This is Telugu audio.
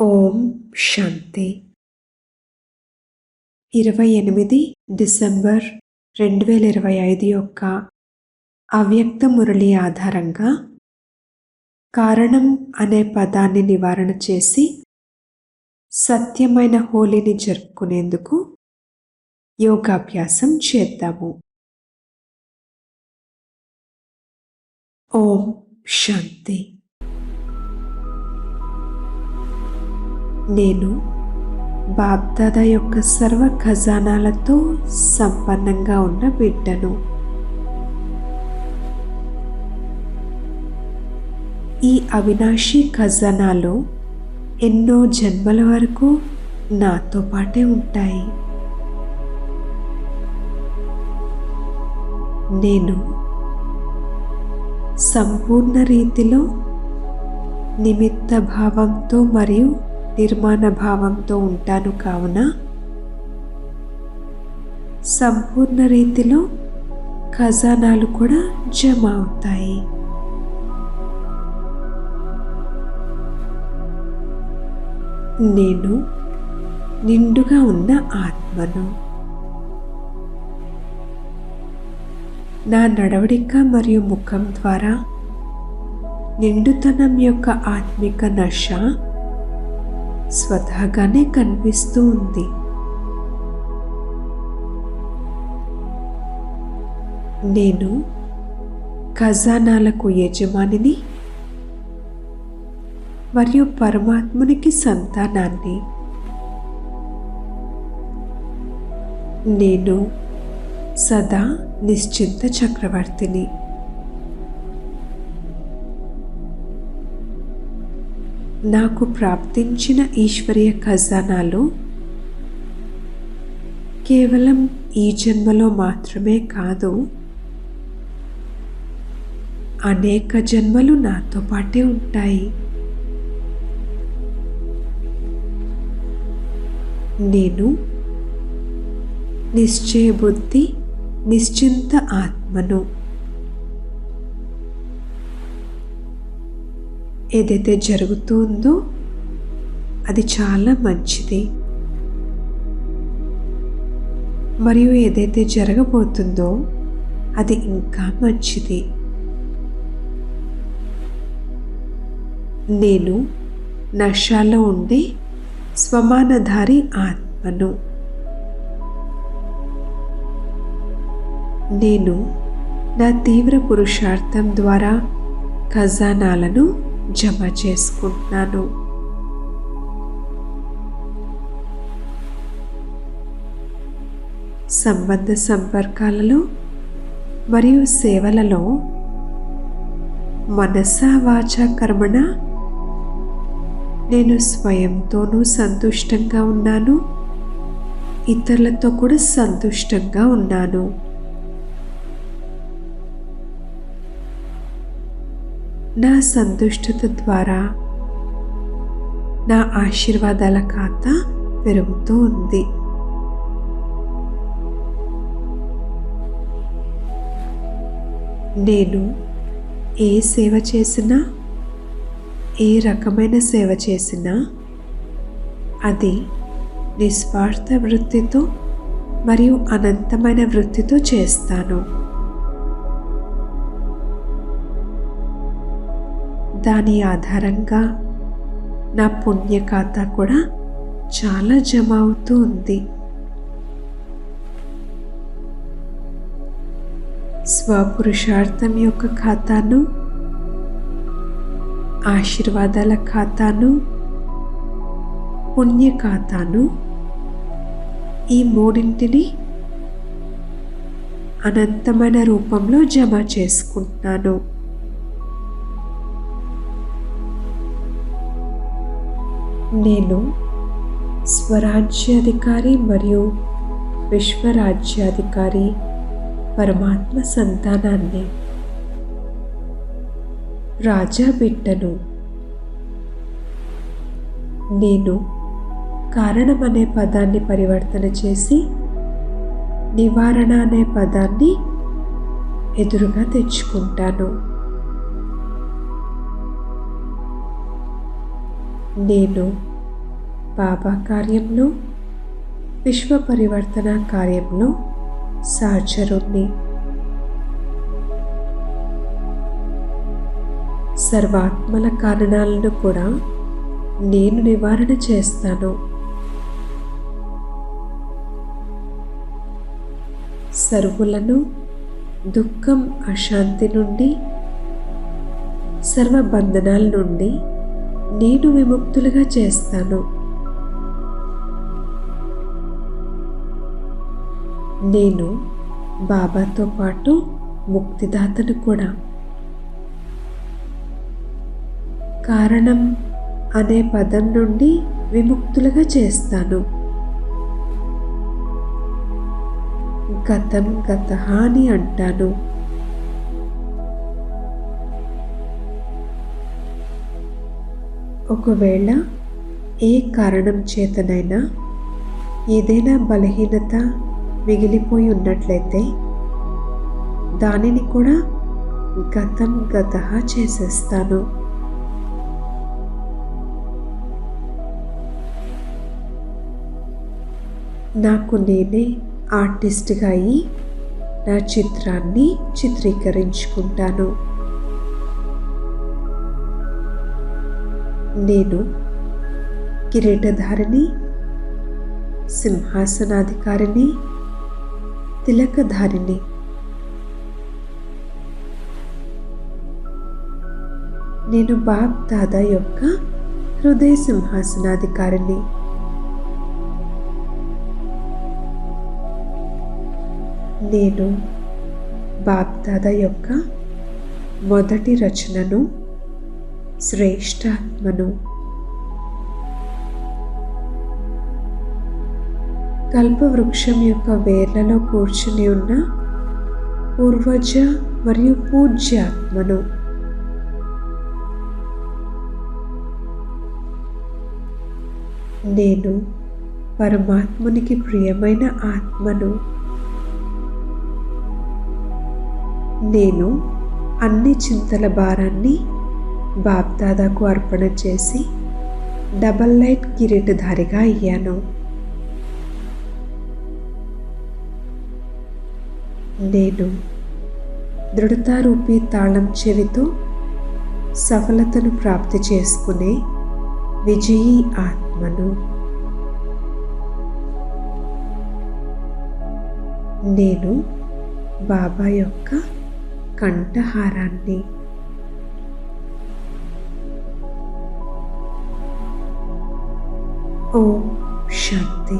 ఓం శాంతి. ఇరవై ఎనిమిది డిసెంబర్ రెండు వేల ఇరవై ఐదు యొక్క అవ్యక్త మురళి ఆధారంగా కారణం అనే పదాన్ని నివారణ చేసి సత్యమైన హోలీని జరుపుకునేందుకు యోగాభ్యాసం చేద్దాము. ఓం శాంతి. నేను బాప్దాద యొక్క సర్వ ఖజానాలతో సంపన్నంగా ఉన్న బిడ్డను. ఈ అవినాశి ఖజానాలో ఎన్నో జన్మల వరకు నాతో పాటే ఉంటాయి. నేను సంపూర్ణ రీతిలో నిమిత్త భావంతో మరియు నిర్మాణ భావంతో ఉంటాను కావున సంపూర్ణ రీతిలో ఖజానాలు కూడా జమ అవుతాయి. నేను నిండుగా ఉన్న ఆత్మను నా నడవడిక మరియు ముఖం ద్వారా నిండుతనం యొక్క ఆత్మిక నష స్వతహాగానే కనిపిస్తూ ఉంది. నేను ఖజానాలకు యజమానిని మరియు పరమాత్మునికి సంతానాన్ని. నేను సదా నిశ్చింత చక్రవర్తిని. నాకు ప్రాప్తించిన ఈశ్వరీయ ఖజానాలు కేవలం ఈ జన్మలో మాత్రమే కాదు అనేక జన్మలు నాతో పాటే ఉంటాయి. నేను నిశ్చయ బుద్ధి నిశ్చింత ఆత్మను ఏదైతే జరుగుతుందో అది చాలా మంచిది. మరియు ఏదైతే జరగబోతుందో అది ఇంకా మంచిది. నేను నషాలో ఉండే స్వమానధారి ఆత్మను. నేను నా తీవ్ర పురుషార్థం ద్వారా ఖజానాలను జమ చేసుకుంటున్నాను. సంబంధ సంపర్కాలలో మరియు సేవలలో మనస వాచ కర్మణ నేను స్వయంతోనూ సంతుష్టంగా ఉన్నాను. ఇతరులతో కూడా సంతుష్టంగా ఉన్నాను. నా సంతుష్టత ద్వారా నా ఆశీర్వాదాల ఖాతా పెరుగుతూ ఉంది. నేను ఏ సేవ చేసినా ఏ రకమైన సేవ చేసినా అది నిస్వార్థ వృత్తితో మరియు అనంతమైన వృత్తితో చేస్తాను. దాని ఆధారంగా నా పుణ్య ఖాతా కూడా చాలా జమ అవుతూ ఉంది. స్వపురుషార్థం యొక్క ఖాతాను ఆశీర్వాదాల ఖాతాను పుణ్య ఖాతాను ఈ మూడింటిని అనంతమైన రూపంలో జమ చేసుకుంటున్నాను. నేను స్వరాజ్యాధికారి మరియు విశ్వరాజ్యాధికారి పరమాత్మ సంతానాన్ని. రాజా బిడ్డను. నేను కారణం అనే పదాన్ని పరివర్తన చేసి నివారణ అనే పదాన్ని ఎదురుగా తెచ్చుకుంటాను. నేను బాబా కార్యంలో విశ్వ పరివర్తన కార్యంలో సహచరుణ్ణి సర్వాత్మల కారణాలను కూడా నేను నివారణ చేస్తాను. సర్వులను దుఃఖం అశాంతి నుండి సర్వ బంధనాల నుండి నేను విముక్తులుగా చేస్తాను. నేను బాబాతో పాటు ముక్తిదాతను కూడా. కారణం అనే పదం నుండి విముక్తులుగా చేస్తాను. గతం గత అని అంటాను. ఒకవేళ ఏ కారణం చేతనైనా ఏదైనా బలహీనత మిగిలిపోయి ఉన్నట్లయితే దానిని కూడా గతం గత చేసేస్తాను. నాకు నేనే ఆర్టిస్ట్గా అయి నా చిత్రాన్ని చిత్రీకరించుకుంటాను. నేను కిరీటధారిని సింహాసనాధికారిని తిలకధారిని నేను బాబ్ దాదా యొక్క హృదయ సింహాసనాధికారిని నేను బాప్దాద యొక్క మొదటి రచనను శ్రేష్టాత్మను కల్పవృక్షం యొక్క వేర్లలో కూర్చుని ఉన్న పూర్వజ మరియు పూజ్యాత్మను నేను పరమాత్మునికి ప్రియమైన ఆత్మను. నేను అన్ని చింతల భారాన్ని బాబ్దాదాకు అర్పణ చేసి డబల్ లైట్ కిరీటధారిగా అయ్యాను. నేను దృఢతారూపి తాళం చెవితో సఫలతను ప్రాప్తి చేసుకునే విజయీ ఆత్మను. నేను బాబా యొక్క కంఠహారాన్ని ఓం శాంతి